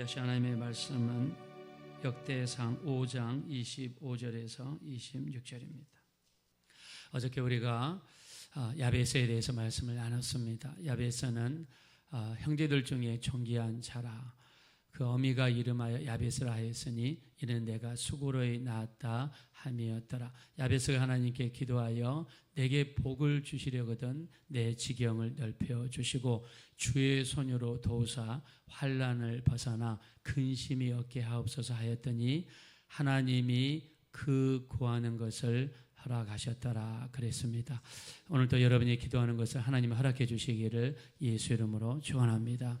하신 하나님의 말씀은 역대상 5장 25절에서 26절입니다. 어저께 우리가 아, 야베스에 대해서 말씀을 나눴습니다. 야베스는 아, 형제들 중에 존귀한 자라. 그 어미가 이름하여 야베스라 하였으니 이는 내가 수고로이 낳았다 함이었더라. 야베스가 하나님께 기도하여 내게 복을 주시려거든 내 지경을 넓혀 주시고 주의 손으로 도우사 환란을 벗어나 근심이 없게 하옵소서 하였더니 하나님이 그 구하는 것을 허락하셨더라 그랬습니다. 오늘도 여러분이 기도하는 것을 하나님 허락해 주시기를 예수 이름으로 축원합니다.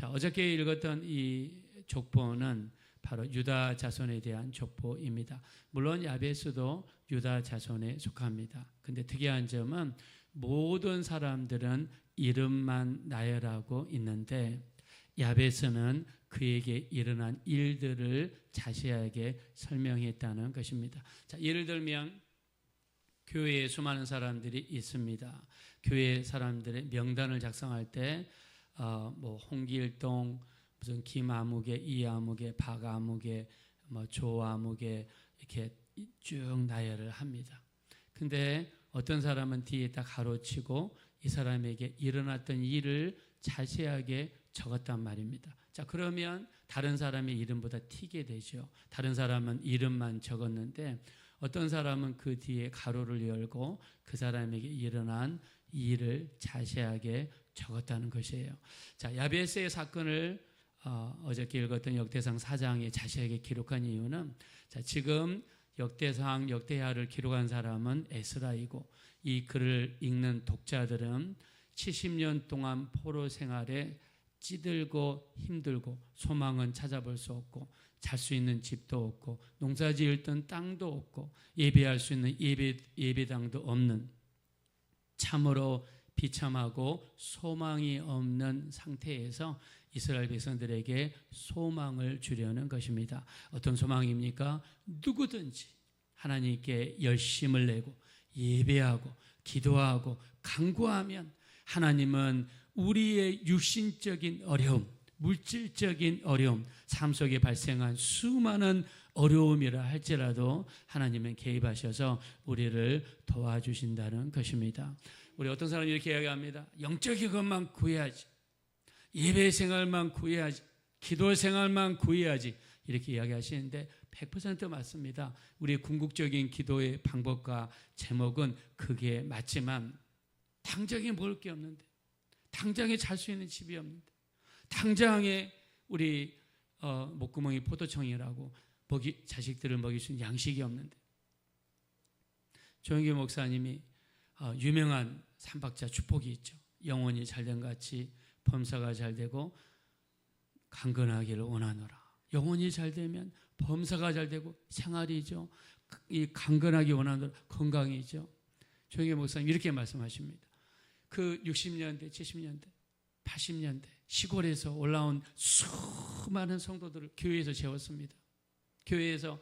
자, 어저께 읽었던 이 족보는 바로 유다 자손에 대한 족보입니다. 물론 야베스도 유다 자손에 속합니다. 근데 특이한 점은 모든 사람들은 이름만 나열하고 있는데 야베스는 그에게 일어난 일들을 자세하게 설명했다는 것입니다. 자, 예를 들면 교회에 수많은 사람들이 있습니다. 교회 사람들의 명단을 작성할 때, 어, 뭐 홍길동, 무슨 김아무개, 이아무개, 박아무개, 뭐 조아무개 이렇게 쭉 나열을 합니다. 근데 어떤 사람은 뒤에 딱 가로치고 이 사람에게 일어났던 일을 자세하게 적었단 말입니다. 자, 그러면 다른 사람의 이름보다 튀게 되죠. 다른 사람은 이름만 적었는데 어떤 사람은 그 뒤에 가로를 열고 그 사람에게 일어난 일을 자세하게 적었다는 것이에요. 자, 야베스의 사건을 어, 어저께 읽었던 역대상 4장에 자세하게 기록한 이유는 자, 지금 역대상 역대하를 기록한 사람은 에스라이고 이 글을 읽는 독자들은 70년 동안 포로 생활에 찌들고 힘들고 소망은 찾아볼 수 없고 잘 수 있는 집도 없고 농사 지을 던 땅도 없고 예배할 수 있는 예배 예배당도 없는 참으로 비참하고 소망이 없는 상태에서 이스라엘 백성들에게 소망을 주려는 것입니다. 어떤 소망입니까? 누구든지 하나님께 열심을 내고 예배하고 기도하고 간구하면 하나님은 우리의 육신적인 어려움, 물질적인 어려움, 삶 속에 발생한 수많은 어려움이라 할지라도 하나님은 개입하셔서 우리를 도와주신다는 것입니다. 우리 어떤 사람이 이렇게 이야기합니다. 영적인 것만 구해야지. 예배 생활만 구해야지. 기도 생활만 구해야지. 이렇게 이야기하시는데 100% 맞습니다. 우리 궁극적인 기도의 방법과 제목은 그게 맞지만 당장에 먹을 게 없는데 당장에 잘 수 있는 집이 없는데 당장에 우리 어, 목구멍이 포도청이라고 먹이, 자식들을 먹일 수 있는 양식이 없는데 조영기 목사님이 어, 유명한 삼박자 축복이 있죠. 영혼이 잘된 같이 범사가 잘 되고 강건하기를 원하노라. 영혼이 잘 되면 범사가 잘 되고 생활이죠. 이 강건하기 원하노라 건강이죠. 조영기 목사님 이렇게 말씀하십니다. 그 60년대, 70년대, 80년대 시골에서 올라온 수많은 성도들을 교회에서 재웠습니다. 교회에서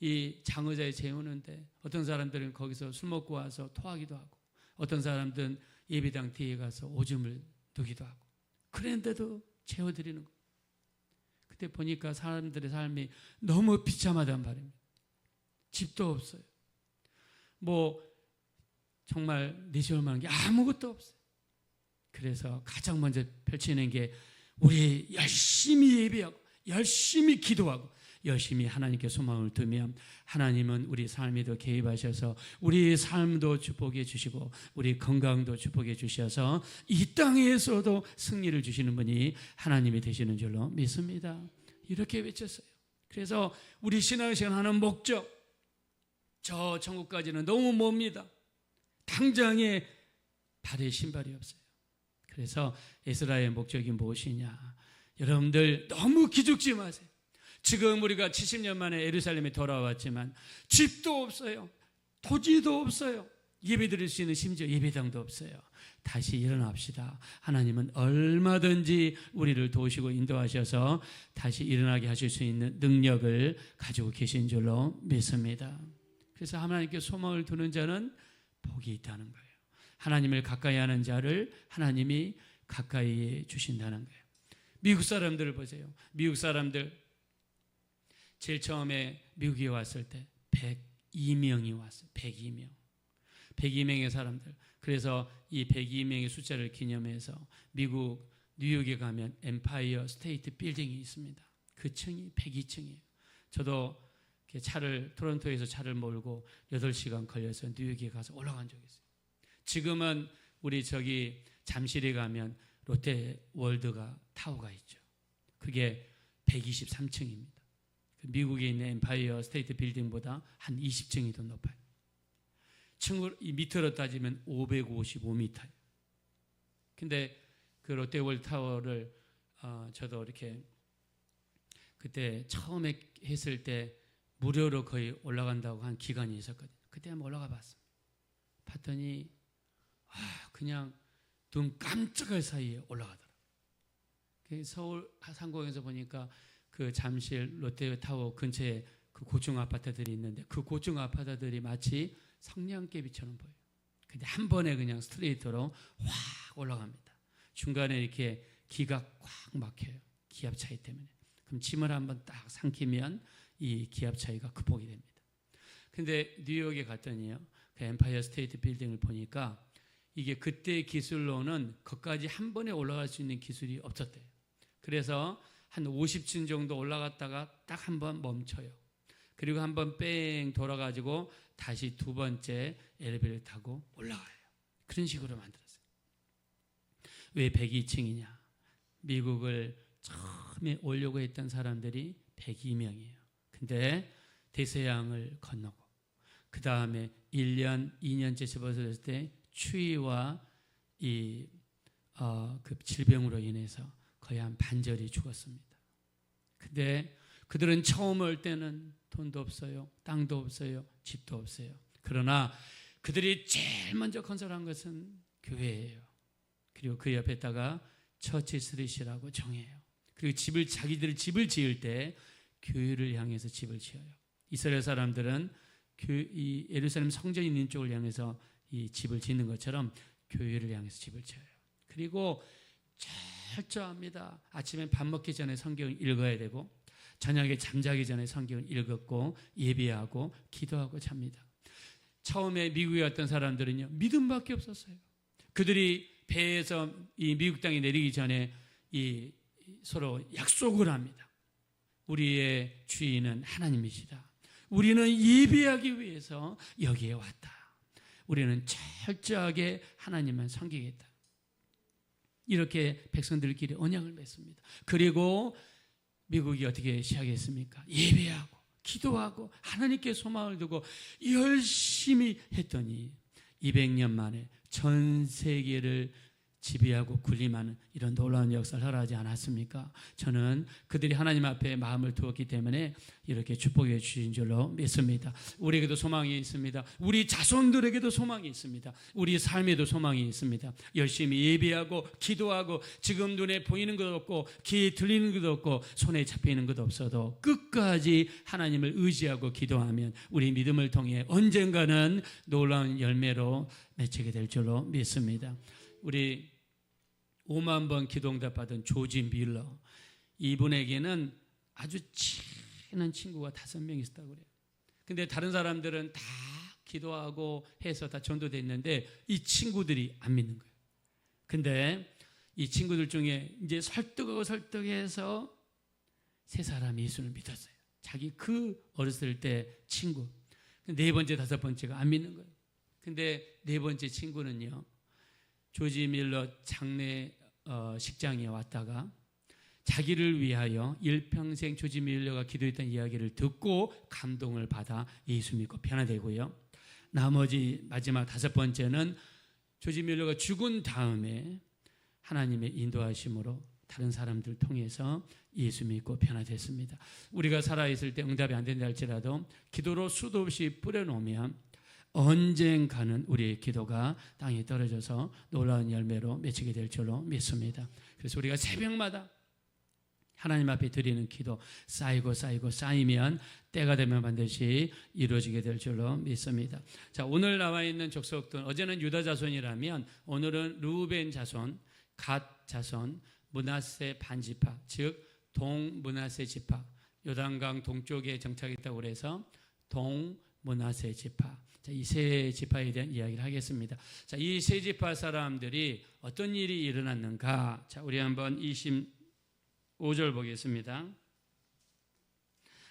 이 장의자에 재우는데 어떤 사람들은 거기서 술 먹고 와서 토하기도 하고 어떤 사람들은 예배당 뒤에 가서 오줌을 두기도 하고 그랬는데도 재워드리는 거. 그때 보니까 사람들의 삶이 너무 비참하단 말입니다. 집도 없어요. 뭐 정말 내세울 게 아무것도 없어요. 그래서 가장 먼저 펼치는 게 우리 열심히 예배하고 열심히 기도하고 열심히 하나님께 소망을 두면 하나님은 우리 삶에도 개입하셔서 우리 삶도 축복해 주시고 우리 건강도 축복해 주셔서 이 땅에서도 승리를 주시는 분이 하나님이 되시는 줄로 믿습니다. 이렇게 외쳤어요. 그래서 우리 신앙생활 하는 목적 저 천국까지는 너무 멉니다. 당장에 발에 신발이 없어요. 그래서 에스라의 목적이 무엇이냐? 여러분들 너무 기죽지 마세요. 지금 우리가 70년 만에 예루살렘에 돌아왔지만 집도 없어요. 토지도 없어요. 예배 드릴 수 있는 심지어 예배당도 없어요. 다시 일어납시다. 하나님은 얼마든지 우리를 도우시고 인도하셔서 다시 일어나게 하실 수 있는 능력을 가지고 계신 줄로 믿습니다. 그래서 하나님께 소망을 두는 자는 복이 있다는 거예요. 하나님을 가까이 하는 자를 하나님이 가까이 주신다는 거예요. 미국 사람들을 보세요. 미국 사람들 제일 처음에 미국에 왔을 때 102명이 왔어요. 102명. 102명의 사람들. 그래서 이 102명의 숫자를 기념해서 미국 뉴욕에 가면 엠파이어 스테이트 빌딩이 있습니다. 그 층이 102층이에요. 저도 차를 토론토에서 차를 몰고 8시간 걸려서 뉴욕에 가서 올라간 적이 있어요. 지금은 우리 저기 잠실에 가면 롯데 월드가 타워가 있죠. 그게 123층입니다. 미국에 있는 엠파이어 스테이트 빌딩보다 한 20층이 더 높아요. 층을 미터로 따지면 555m예요. 근데 그 롯데월드 타워를 어, 저도 이렇게 그때 처음에 했을 때 무료로 거의 올라간다고 한 기간이 있었거든요. 그때 한번 올라가 봤어요. 봤더니 아, 그냥 눈 깜짝할 사이에 올라가더라. 그 서울 상공에서 보니까 그 잠실 롯데타워 근처에 그 고층 아파트들이 있는데 그 고층 아파트들이 마치 성냥개비처럼 보여요. 근데 한 번에 그냥 스트레이트로 확 올라갑니다. 중간에 이렇게 기가 꽉 막혀요. 기압 차이 때문에. 그럼 짐을 한번 딱 삼키면 이 기압 차이가 극복이 됩니다. 근데 뉴욕에 갔더니요. 그 엠파이어 스테이트 빌딩을 보니까 이게 그때 기술로는 거기까지 한 번에 올라갈 수 있는 기술이 없었대요. 그래서 한 50층 정도 올라갔다가 딱 한 번 멈춰요. 그리고 한 번 뺑 돌아가지고 다시 두 번째 엘리베이터 타고 올라가요. 그런 식으로 만들었어요. 왜 102층이냐? 미국을 처음에 오려고 했던 사람들이 102명이에요. 근데 대서양을 건너고 그 다음에 1년, 2년째 접어들었을 때 추위와 이 어, 그 질병으로 인해서 거의 한 반절이 죽었습니다. 근데 그들은 처음 올 때는 돈도 없어요, 땅도 없어요, 집도 없어요. 그러나 그들이 제일 먼저 건설한 것은 교회예요. 그리고 그 옆에다가 처치 스리시라고 정해요. 그리고 집을 자기들 집을 지을 때 교회를 향해서 집을 지어요. 이스라엘 사람들은 이 예루살렘 성전 있는 쪽을 향해서 이 집을 짓는 것처럼 교회를 향해서 집을 지어요. 그리고 철저합니다. 아침에 밥 먹기 전에 성경을 읽어야 되고 저녁에 잠자기 전에 성경을 읽었고 예배하고 기도하고 잡니다. 처음에 미국에 왔던 사람들은요 믿음밖에 없었어요. 그들이 배에서 이 미국 땅에 내리기 전에 이 서로 약속을 합니다. 우리의 주인은 하나님이시다. 우리는 예배하기 위해서 여기에 왔다. 우리는 철저하게 하나님만 섬기겠다. 이렇게 백성들끼리 언약을 맺습니다. 그리고 미국이 어떻게 시작했습니까? 예배하고 기도하고 하나님께 소망을 두고 열심히 했더니 200년 만에 전 세계를 지배하고 군림하는 이런 놀라운 역사를 허락하지 않았습니까? 저는 그들이 하나님 앞에 마음을 두었기 때문에 이렇게 축복해 주신 줄로 믿습니다. 우리에게도 소망이 있습니다. 우리 자손들에게도 소망이 있습니다. 우리 삶에도 소망이 있습니다. 열심히 예배하고 기도하고 지금 눈에 보이는 것 없고 귀에 들리는 것 없고 손에 잡히는 것 없어도 끝까지 하나님을 의지하고 기도하면 우리 믿음을 통해 언젠가는 놀라운 열매로 맺히게 될 줄로 믿습니다. 우리 5만 번 기도응답 받은 조지 밀러 이분에게는 아주 친한 친구가 다섯 명 있었다고 그래요. 근데 다른 사람들은 다 기도하고 해서 다 전도됐는데 이 친구들이 안 믿는 거예요. 근데 이 친구들 중에 이제 설득하고 설득해서 세 사람이 예수를 믿었어요. 자기 그 어렸을 때 친구. 네 번째, 다섯 번째가 안 믿는 거예요. 근데 네 번째 친구는요. 조지 밀러 장례 어, 식장에 왔다가 자기를 위하여 일평생 조지 밀러가 기도했던 이야기를 듣고 감동을 받아 예수 믿고 변화되고요. 나머지 마지막 다섯 번째는 조지 밀러가 죽은 다음에 하나님의 인도하심으로 다른 사람들 통해서 예수 믿고 변화됐습니다. 우리가 살아있을 때 응답이 안 된다 할지라도 기도로 수도 없이 뿌려놓으면 언젠가는 우리의 기도가 땅에 떨어져서 놀라운 열매로 맺히게 될 줄로 믿습니다. 그래서 우리가 새벽마다 하나님 앞에 드리는 기도 쌓이고 쌓이고 쌓이면 때가 되면 반드시 이루어지게 될 줄로 믿습니다. 자, 오늘 나와 있는 족속들 어제는 유다 자손이라면 오늘은 루벤 자손, 갓 자손, 문하세 반지파, 즉 동문하세 지파, 요단강 동쪽에 정착했다고 그래서 동 문하세 지파. 자, 이 세 지파에 대한 이야기를 하겠습니다. 자, 이 세 지파 사람들이 어떤 일이 일어났는가? 자, 우리 한번 25절 보겠습니다.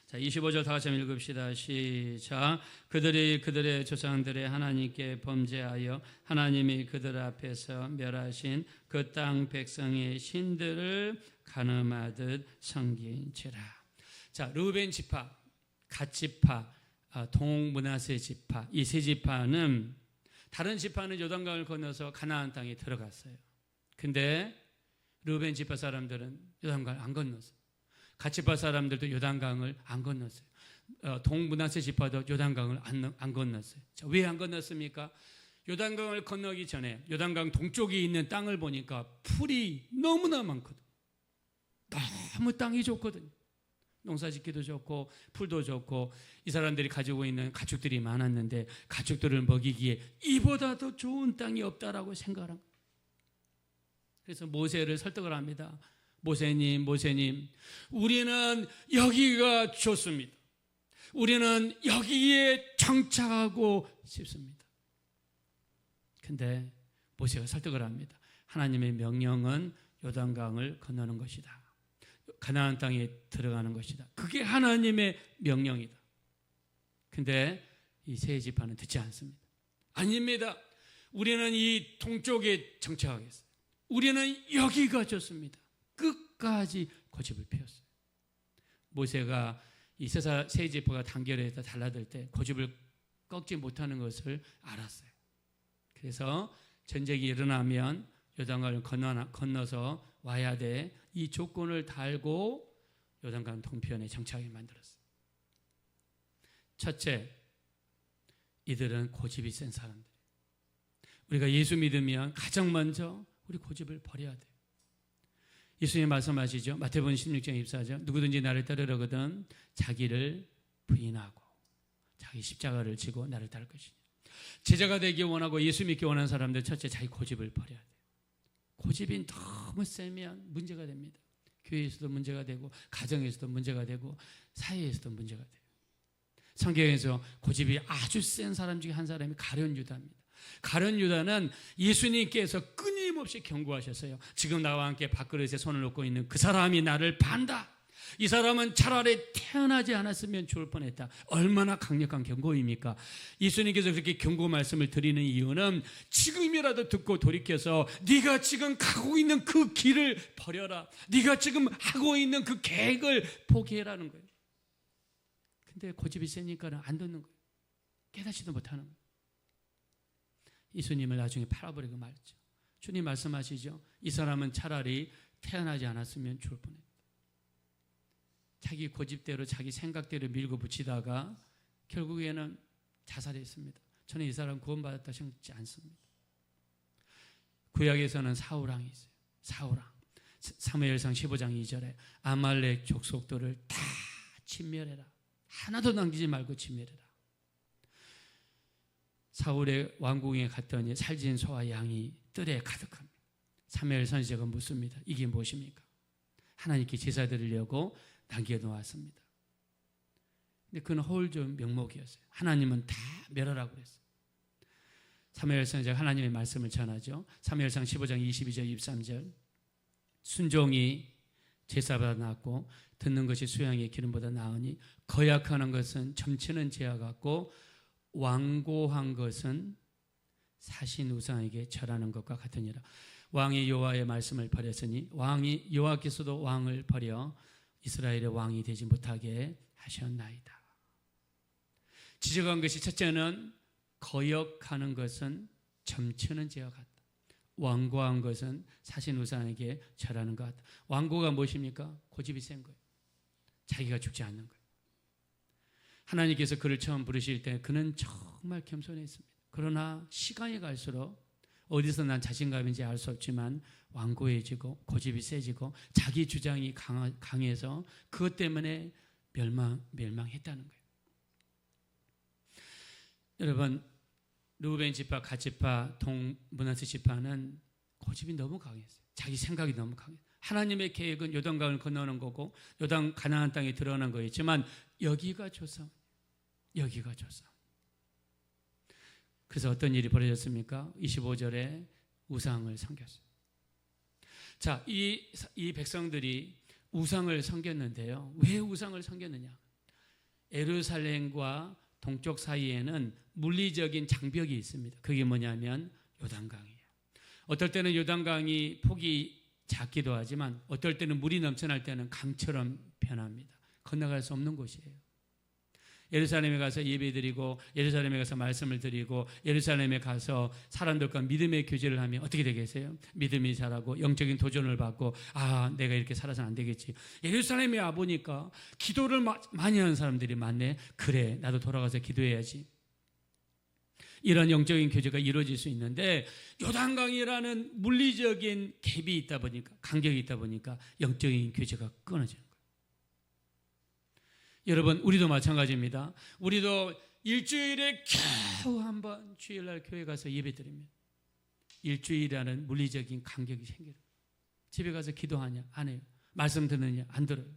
자, 25절 다 같이 읽읍시다. 시작. 그들이 그들의 조상들의 하나님께 범죄하여 하나님이 그들 앞에서 멸하신 그 땅 백성의 신들을 가늠하듯 섬긴지라. 자, 루벤 지파, 갓 지파, 아, 동문하세 지파, 이 세 지파는 다른 지파는 요단강을 건너서 가나안 땅에 들어갔어요. 근데 루벤 지파 사람들은 요단강을 안 건넜어요. 가치파 사람들도 요단강을 안 건넜어요. 어, 동문하세 지파도 요단강을 안, 안 건넜어요. 왜 안 건넜습니까? 요단강을 건너기 전에 요단강 동쪽에 있는 땅을 보니까 풀이 너무나 많거든. 너무 땅이 좋거든. 농사 짓기도 좋고 풀도 좋고 이 사람들이 가지고 있는 가축들이 많았는데 가축들을 먹이기에 이보다 더 좋은 땅이 없다라고 생각한 거예요. 그래서 모세를 설득을 합니다. 모세님, 모세님, 우리는 여기가 좋습니다. 우리는 여기에 정착하고 싶습니다. 근데 모세가 설득을 합니다. 하나님의 명령은 요단강을 건너는 것이다. 가나안 땅에 들어가는 것이다. 그게 하나님의 명령이다. 근데 이 세 지파는 듣지 않습니다. 아닙니다. 우리는 이 동쪽에 정착하겠습니다. 우리는 여기가 좋습니다. 끝까지 고집을 피웠어요. 모세가 이 세사 세 지파가 단결해서 달라들 때 고집을 꺾지 못하는 것을 알았어요. 그래서 전쟁이 일어나면 요단강을 건너, 건너서 와야 돼. 이 조건을 달고 요단강 동편에 정착하게 만들었어요. 첫째, 이들은 고집이 센 사람들. 우리가 예수 믿으면 가장 먼저 우리 고집을 버려야 돼요. 예수님 말씀하시죠. 마태복음 16장 24절. 누구든지 나를 따르려거든 자기를 부인하고 자기 십자가를 지고 나를 따를 것이냐. 제자가 되기 원하고 예수 믿기 원하는 사람들 첫째 자기 고집을 버려야 돼요. 고집이 너무 세면 문제가 됩니다. 교회에서도 문제가 되고 가정에서도 문제가 되고 사회에서도 문제가 돼요. 성경에서 고집이 아주 센 사람 중에 한 사람이 가련 유다입니다. 가련 유다는 예수님께서 끊임없이 경고하셨어요. 지금 나와 함께 밥그릇에 손을 놓고 있는 그 사람이 나를 반다. 이 사람은 차라리 태어나지 않았으면 좋을 뻔했다. 얼마나 강력한 경고입니까? 예수님께서 그렇게 경고 말씀을 드리는 이유는 지금이라도 듣고 돌이켜서 네가 지금 가고 있는 그 길을 버려라. 네가 지금 하고 있는 그 계획을 포기해라는 거예요. 근데 고집이 세니까는 안 듣는 거예요. 깨닫지도 못하는 거예요. 예수님을 나중에 팔아버리고 말죠. 주님 말씀하시죠. 이 사람은 차라리 태어나지 않았으면 좋을 뻔했다. 자기 고집대로 자기 생각대로 밀고 붙이다가 결국에는 자살했습니다. 저는 이 사람 구원받았다 생각지 않습니다. 구약에서는 사우랑이 있어요. 사우랑. 사무엘상 15장 2절에 아말렉 족속들을 다 침멸해라. 하나도 남기지 말고 침멸해라. 사울의 왕궁에 갔더니 살진 소와 양이 뜰에 가득합니다. 사무엘 선지자가 묻습니다. 이게 무엇입니까? 하나님께 제사 드리려고 남겨놓았습니다. 근데 그는 허울 좋은 명목이었어요. 하나님은 다 멸하라고 그랬어요. 사무엘 선지자가 하나님의 말씀을 전하죠. 사무엘상 15장 22절 23절 순종이 제사보다 낫고 듣는 것이 수양의 기름보다 나으니 거약하는 것은 점치는 죄와 같고 완고한 것은 사신 우상에게 절하는 것과 같으니라. 왕이 여호와의 말씀을 버렸으니 왕이 여호와께서도 왕을 버려 이스라엘의 왕이 되지 못하게 하셨나이다. 지적한 것이 첫째는 거역하는 것은 점치는 죄와 같다. 완고한 것은 사신 우상에게 절하는 것 같다. 완고가 무엇입니까? 고집이 센 거예요. 자기가 죽지 않는 거예요. 하나님께서 그를 처음 부르실 때 그는 정말 겸손했습니다. 그러나 시간이 갈수록 어디서 난 자신감인지 알 수 없지만 완고해지고 고집이 세지고 자기 주장이 강해서 그것 때문에 멸망, 멸망했다는 거예요. 여러분, 루벤 지파, 가지파, 동문하스 지파는 고집이 너무 강했어요. 자기 생각이 너무 강해요. 하나님의 계획은 요단강을 건너는 거고 요단 가나안 땅에 들어가는 거였지만 여기가 조상, 여기가 조상. 그래서 어떤 일이 벌어졌습니까? 25절에 우상을 섬겼어요. 자, 이, 이 백성들이 우상을 섬겼는데요. 왜 우상을 섬겼느냐? 에루살렘과 동쪽 사이에는 물리적인 장벽이 있습니다. 그게 뭐냐면 요단강이에요. 어떨 때는 요단강이 폭이 작기도 하지만 어떨 때는 물이 넘쳐날 때는 강처럼 변합니다. 건너갈 수 없는 곳이에요. 예루살렘에 가서 예배드리고 예루살렘에 가서 말씀을 드리고 예루살렘에 가서 사람들과 믿음의 교제를 하면 어떻게 되겠어요? 믿음이 자라고 영적인 도전을 받고 아 내가 이렇게 살아서는 안 되겠지. 예루살렘에 와 보니까 기도를 많이 하는 사람들이 많네. 그래 나도 돌아가서 기도해야지. 이런 영적인 교제가 이루어질 수 있는데 요단강이라는 물리적인 갭이 있다 보니까 간격이 있다 보니까 영적인 교제가 끊어져요. 여러분, 우리도 마찬가지입니다. 우리도 일주일에 겨우 한번 주일날 교회 가서 예배 드립니다. 일주일이라는 물리적인 간격이 생겨요. 집에 가서 기도하냐? 안 해요. 말씀 듣느냐? 안 들어요.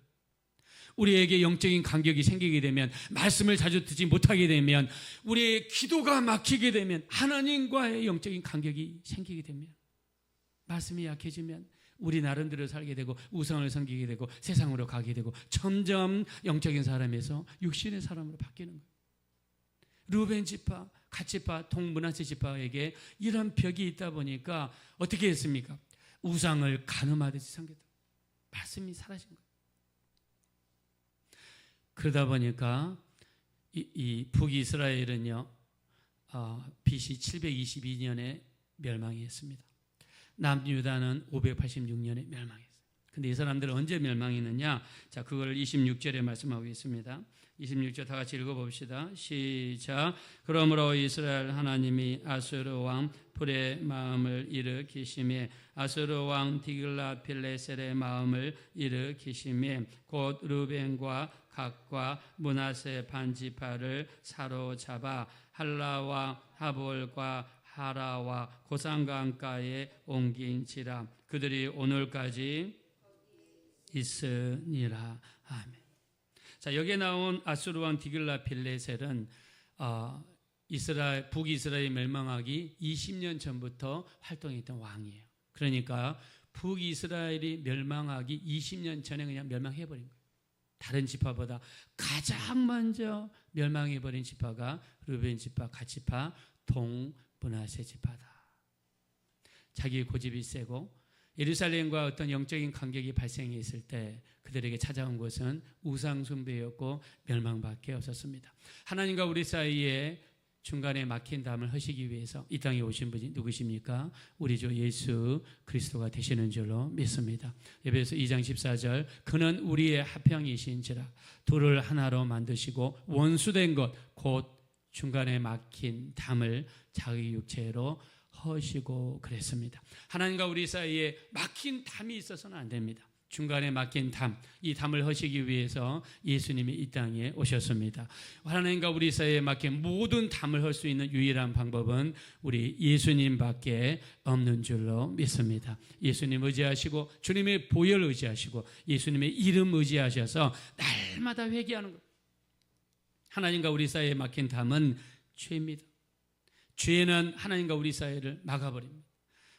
우리에게 영적인 간격이 생기게 되면 말씀을 자주 듣지 못하게 되면 우리의 기도가 막히게 되면 하나님과의 영적인 간격이 생기게 되면 말씀이 약해지면 우리 나름대로 살게 되고 우상을 섬기게 되고 세상으로 가게 되고 점점 영적인 사람에서 육신의 사람으로 바뀌는 거예요. 루벤 지파, 가치파, 동문화세 지파에게 이런 벽이 있다 보니까 어떻게 했습니까? 우상을 가늠하듯이 섬겼다. 말씀이 사라진 거예요. 그러다 보니까 이, 이 북이스라엘은요, 어, BC 722년에 멸망했습니다. 남유다는 586년에 멸망했어요. 근데 이 사람들은 언제 멸망했느냐? 자, 그걸 26절에 말씀하고 있습니다. 26절 다 같이 읽어봅시다. 시작. 그러므로 이스라엘 하나님이 아수르 왕 불의 마음을 일으키심에 아수르 왕 디글라 필레셀의 마음을 일으키심에 곧 루벤과 각과 문하세 반지파를 사로잡아 할라와 하볼과 하라와 고산강가에 옮긴지라 그들이 오늘까지 있으니라 아멘. 자 여기에 나온 아수르 왕 디글라 빌레셀은 어, 이스라엘 북이스라엘 멸망하기 20년 전부터 활동했던 왕이에요. 그러니까 북이스라엘이 멸망하기 20년 전에 그냥 멸망해 버린 거예요. 다른 지파보다 가장 먼저 멸망해 버린 지파가 루벤 지파, 가치파, 동 문화세 지파다. 자기 고집이 세고 예루살렘과 어떤 영적인 간격이 발생했을 때 그들에게 찾아온 것은 우상 숭배였고 멸망밖에 없었습니다. 하나님과 우리 사이에 중간에 막힌 담을 허시기 위해서 이 땅에 오신 분이 누구십니까? 우리 주 예수 그리스도가 되시는 줄로 믿습니다. 예배에서 2장 14절 그는 우리의 하평이신지라 둘을 하나로 만드시고 원수된 것 곧 중간에 막힌 담을 자기 육체로 허시고 그랬습니다. 하나님과 우리 사이에 막힌 담이 있어서는 안 됩니다. 중간에 막힌 담, 이 담을 허시기 위해서 예수님이 이 땅에 오셨습니다. 하나님과 우리 사이에 막힌 모든 담을 헐 수 있는 유일한 방법은 우리 예수님밖에 없는 줄로 믿습니다. 예수님 의지하시고 주님의 보혈 의지하시고 예수님의 이름 의지하셔서 날마다 회개하는 것. 하나님과 우리 사이에 막힌 담은 죄입니다. 죄는 하나님과 우리 사이를 막아버립니다.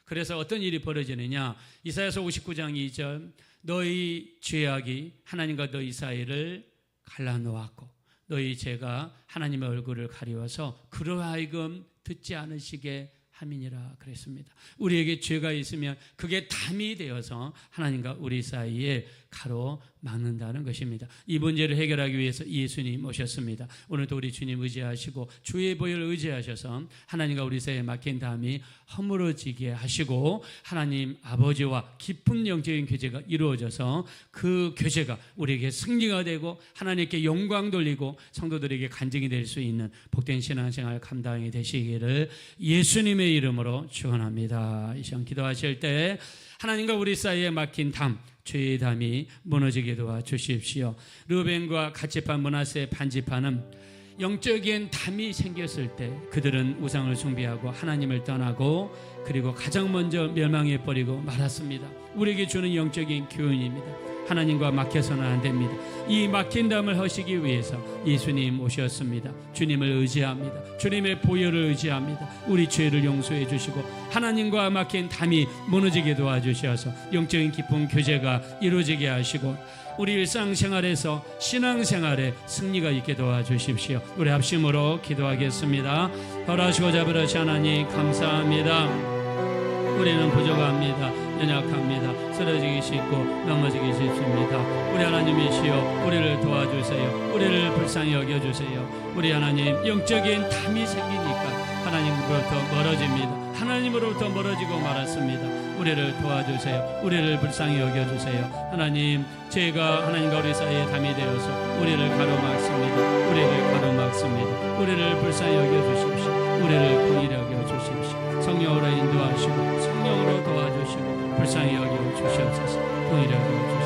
그래서 어떤 일이 벌어지느냐? 이사야서 59장 2절 너희 죄악이 하나님과 너희 사이를 갈라놓았고 너희 죄가 하나님의 얼굴을 가리워서 그러하여금 듣지 않으시게 함이니라 그랬습니다. 우리에게 죄가 있으면 그게 담이 되어서 하나님과 우리 사이에 가로 막는다는 것입니다. 이 문제를 해결하기 위해서 예수님 오셨습니다. 오늘도 우리 주님 의지하시고 주의 보혈 의지하셔서 하나님과 우리 사이에 막힌 담이 허물어지게 하시고 하나님 아버지와 깊은 영적인 교제가 이루어져서 그 교제가 우리에게 승리가 되고 하나님께 영광 돌리고 성도들에게 간증이 될 수 있는 복된 신앙생활 감당이 되시기를 예수님의 이름으로 축원합니다. 이 시간 기도하실 때 하나님과 우리 사이에 막힌 담 죄의 담이 무너지게 도와 주십시오. 르벤과 가치파 문하세 반지파는 영적인 담이 생겼을 때 그들은 우상을 숭배하고 하나님을 떠나고 그리고 가장 먼저 멸망해 버리고 말았습니다. 우리에게 주는 영적인 교훈입니다. 하나님과 막혀서는 안 됩니다. 이 막힌 담을 하시기 위해서 예수님 오셨습니다. 주님을 의지합니다. 주님의 보혈을 의지합니다. 우리 죄를 용서해 주시고 하나님과 막힌 담이 무너지게 도와주셔서 영적인 깊은 교제가 이루어지게 하시고 우리 일상생활에서 신앙생활에 승리가 있게 도와주십시오. 우리 합심으로 기도하겠습니다. 허락하시고 잡으라시 하나님 감사합니다. 우리는 부족합니다. 연약합니다. 쓰러지기 쉽고 넘어지기 쉽습니다. 우리 하나님이시여 우리를 도와주세요. 우리를 불쌍히 여겨주세요. 우리 하나님 영적인 담이 생기니까 하나님으로부터 멀어집니다. 하나님으로부터 멀어지고 말았습니다. 우리를 도와주세요. 우리를 불쌍히 여겨주세요. 하나님, 죄가 하나님과 우리 사이에 담이 되어서 우리를 가로막습니다. 우리를 가로막습니다. 우리를 불쌍히 여겨주십시오. 우리를 긍휼히 여겨주십시오. 성령으로 인 도하시고 성령으로 도와주시